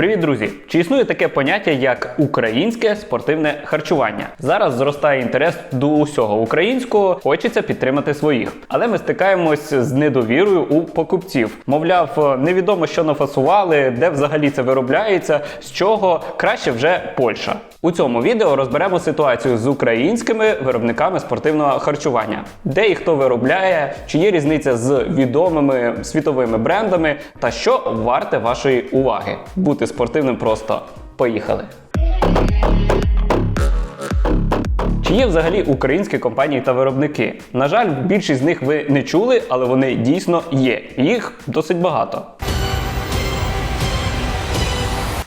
Привіт, друзі! Чи існує таке поняття як українське спортивне харчування? Зараз зростає інтерес до усього українського, хочеться підтримати своїх. Але ми стикаємось з недовірою у покупців. Мовляв, невідомо, що нафасували, де взагалі це виробляється, з чого краще вже Польща. У цьому відео розберемо ситуацію з українськими виробниками спортивного харчування, де і хто виробляє, чи є різниця з відомими світовими брендами, та що варте вашої уваги. Бути спортивним просто поїхали. Чи є взагалі українські компанії та виробники? На жаль, більшість з них ви не чули, але вони дійсно є. Їх досить багато.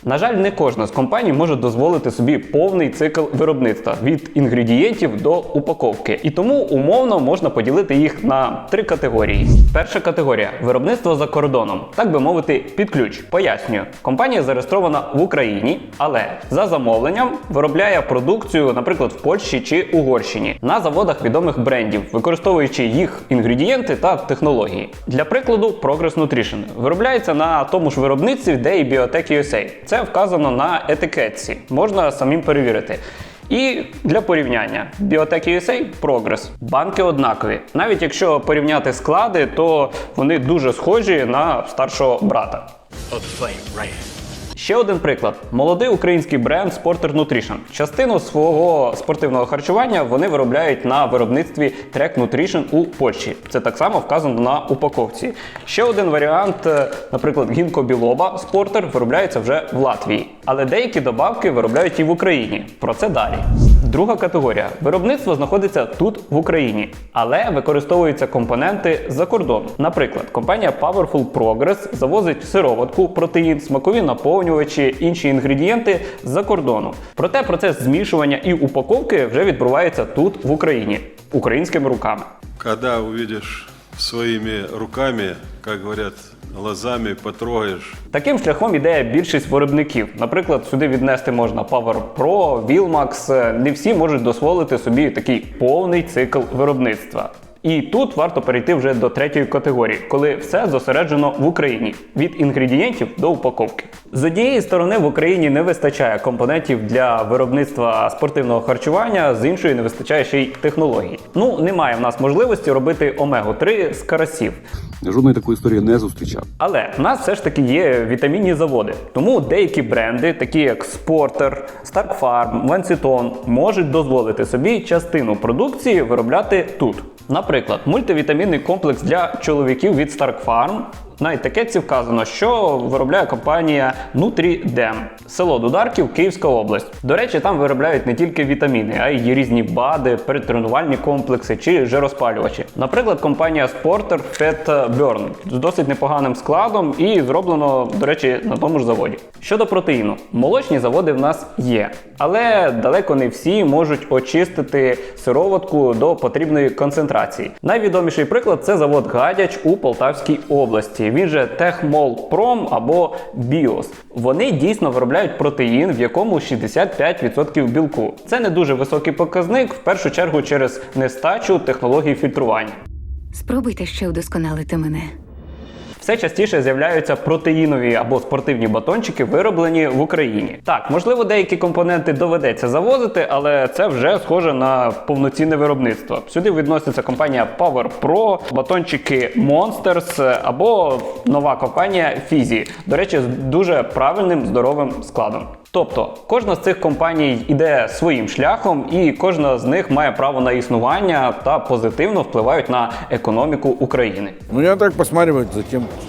На жаль, не кожна з компаній може дозволити собі повний цикл виробництва від інгредієнтів до упаковки. І тому умовно можна поділити їх на три категорії. Перша категорія виробництво за кордоном, так би мовити, під ключ. Пояснюю, компанія зареєстрована в Україні, але за замовленням виробляє продукцію, наприклад, в Польщі чи Угорщині на заводах відомих брендів, використовуючи їх інгредієнти та технології. Для прикладу, Progress Nutrition виробляється на тому ж виробництві, де і Biotech USA. Це вказано на етикетці, можна самим перевірити. І для порівняння Biotech USA Progress. Банки однакові. Навіть якщо порівняти склади, то вони дуже схожі на старшого брата. Ще один приклад: молодий український бренд Sporter Nutrition. Частину свого спортивного харчування вони виробляють на виробництві Trek Nutrition у Польщі. Це так само вказано на упаковці. Ще один варіант, е, наприклад, гінко білоба Sporter виробляється вже в Латвії, але деякі добавки виробляють і в Україні. Про це далі. Друга категорія виробництво знаходиться тут в Україні, але використовуються компоненти за кордон. Наприклад, компанія Powerful Progress завозить сироватку, протеїн, смакові наповнювачі, інші інгредієнти з-за кордону. Проте процес змішування і упаковки вже відбувається тут в Україні українськими руками. Когда увидишь своими руками, как говорят, глазами потрогаєш. Таким шляхом іде більшість виробників. Наприклад, сюди віднести можна Power Pro, Vilmax. Не всі можуть дозволити собі такий повний цикл виробництва. І тут варто перейти вже до третьої категорії, коли все зосереджено в Україні від інгредієнтів до упаковки. З однієї сторони в Україні не вистачає компонентів для виробництва спортивного харчування, з іншої не вистачає ще й технологій. Ну немає в нас можливості робити омегу 3 з карасів. Жодної такої історії не зустрічав. Але в нас все ж таки є вітамінні заводи. Тому деякі бренди, такі як Sporter, Stark Farm, можуть дозволити собі частину продукції виробляти тут. Наприклад, мультивітамінний комплекс для чоловіків від Stark. На етикетці вказано, що виробляє компанія NutriDem, село Дударків, Київська область. До речі, там виробляють не тільки вітаміни, а й різні БАДи, перетренувальні комплекси чи жироспалювачі. Наприклад, компанія Sporter Fat Burn з досить непоганим складом і зроблено, до речі, на тому ж заводі. Щодо протеїну, молочні заводи в нас є, але далеко не всі можуть очистити сироватку до потрібної концентрації. Найвідоміший приклад це завод Гадяч у Полтавській області. Він же Техмолпром або Біос. Вони дійсно виробляють протеїн, в якому 65% білку. Це не дуже високий показник, в першу чергу через нестачу технологій фільтрування. Спробуйте ще удосконалити мене. Все частіше з'являються протеїнові або спортивні батончики, вироблені в Україні. Так, можливо, деякі компоненти доведеться завозити, але це вже схоже на повноцінне виробництво. Сюди відноситься компанія Power Pro, батончики Monsters або нова компанія Fizzy. До речі, з дуже правильним здоровим складом. Тобто кожна з цих компаній іде своїм шляхом, і кожна з них має право на існування та позитивно впливають на економіку України. Ну, я так посматриваю за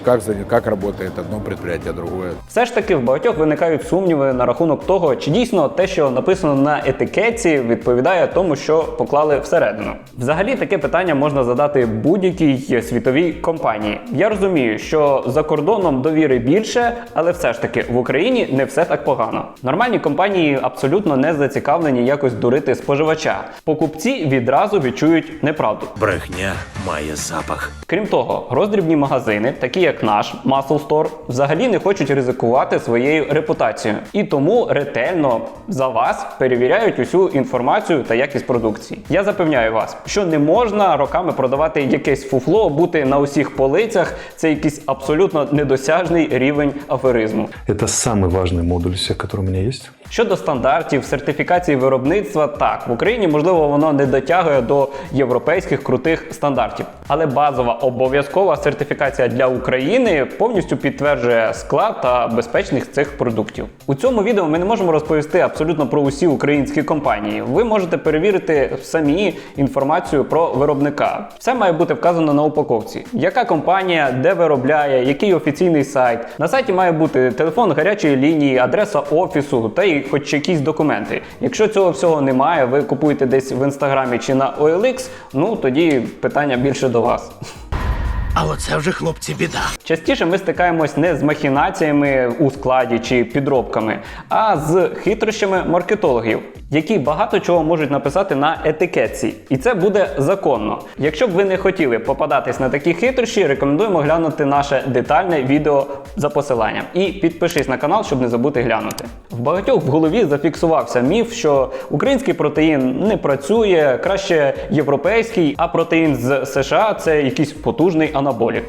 как, за- как работает одно предприятие, другое. Все ж таки в багатьох виникають сумніви на рахунок того, чи дійсно те, що написано на етикетці, відповідає тому, що поклали всередину. Взагалі таке питання можна задати будь-якій світовій компанії. Я розумію, що за кордоном довіри більше, але все ж таки в Україні не все так погано. Нормальні компанії абсолютно не зацікавлені якось дурити споживача. Покупці відразу відчують неправду. Брехня має запах. Крім того, роздрібні магазини, такі як наш Muscle Store, взагалі не хочуть ризикувати своєю репутацією і тому ретельно за вас перевіряють усю інформацію та якість продукції. Я запевняю вас, що не можна роками продавати якесь фуфло, бути на усіх полицях. Це якийсь абсолютно недосяжний рівень аферизму. Это самый важный модуль из меня есть. Щодо стандартів, сертифікації виробництва, так в Україні можливо воно не дотягує до європейських крутих стандартів, але базова обов'язкова сертифікація для України повністю підтверджує склад та безпечність цих продуктів. У цьому відео ми не можемо розповісти абсолютно про усі українські компанії. Ви можете перевірити самі інформацію про виробника. Все має бути вказано на упаковці. Яка компанія, де виробляє, який офіційний сайт. На сайті має бути телефон гарячої лінії, адреса офісу та й хоч якісь документи. Якщо цього всього немає, ви купуєте десь в інстаграмі чи на OLX, ну тоді питання більше до вас. А оце вже хлопці біда. Частіше ми стикаємось не з махінаціями у складі чи підробками, а з хитрощами маркетологів, які багато чого можуть написати на етикетці. І це буде законно. Якщо б ви не хотіли попадатись на такі хитрощі, рекомендуємо глянути наше детальне відео за посиланням. І підпишись на канал, щоб не забути глянути. В багатьох в голові зафіксувався міф, що український протеїн не працює, краще європейський, а протеїн з США це якийсь потужний анаболік.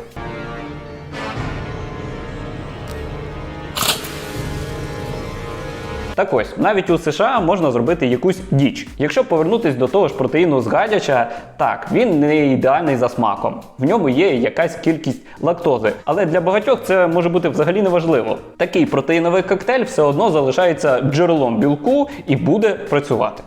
Так ось, навіть у США можна зробити якусь діч. Якщо повернутись до того ж протеїну з гадяча, так, він не ідеальний за смаком. В ньому є якась кількість лактози. Але для багатьох це може бути взагалі неважливо. Такий протеїновий коктейль все одно залишається джерелом білку і буде працювати.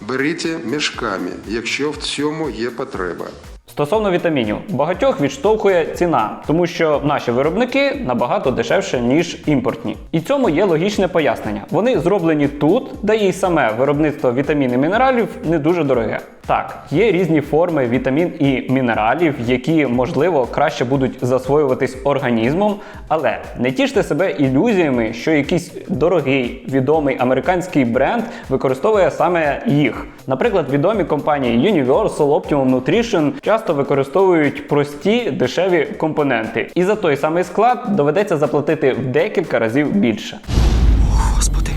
Беріть мішками, якщо в цьому є потреба. Стосовно вітамінів, багатьох відштовхує ціна, тому що наші виробники набагато дешевше, ніж імпортні. І цьому є логічне пояснення. Вони зроблені тут, де і саме виробництво вітамін і мінералів не дуже дороге. Так, є різні форми вітамін і мінералів, які можливо краще будуть засвоюватись організмом, але не тіште себе ілюзіями, що якийсь дорогий відомий американський бренд використовує саме їх. Наприклад, відомі компанії Universal, Optimum Nutrition часто використовують прості дешеві компоненти, і за той самий склад доведеться заплатити в декілька разів більше. Господи.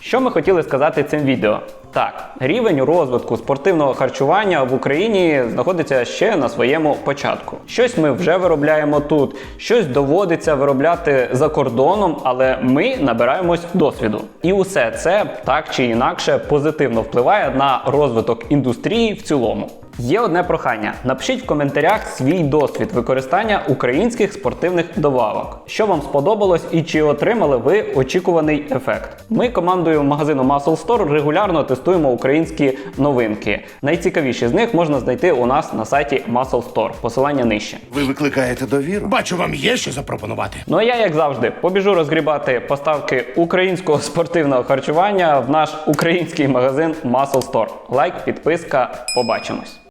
Що ми хотіли сказати цим відео? Так, рівень розвитку спортивного харчування в Україні знаходиться ще на своєму початку. Щось ми вже виробляємо тут, щось доводиться виробляти за кордоном, але ми набираємось досвіду. І усе це так чи інакше позитивно впливає на розвиток індустрії в цілому. Є одне прохання: напишіть в коментарях свій досвід використання українських спортивних добавок. Що вам сподобалось і чи отримали ви очікуваний ефект? Ми командою магазину Muscle Store регулярно тестуємо українські новинки. Найцікавіші з них можна знайти у нас на сайті Muscle Store. Посилання нижче. Ви викликаєте довіру? Бачу, вам є що запропонувати. Ну а я, як завжди, побіжу розгрібати поставки українського спортивного харчування в наш український магазин Muscle Store. Лайк, підписка, побачимось.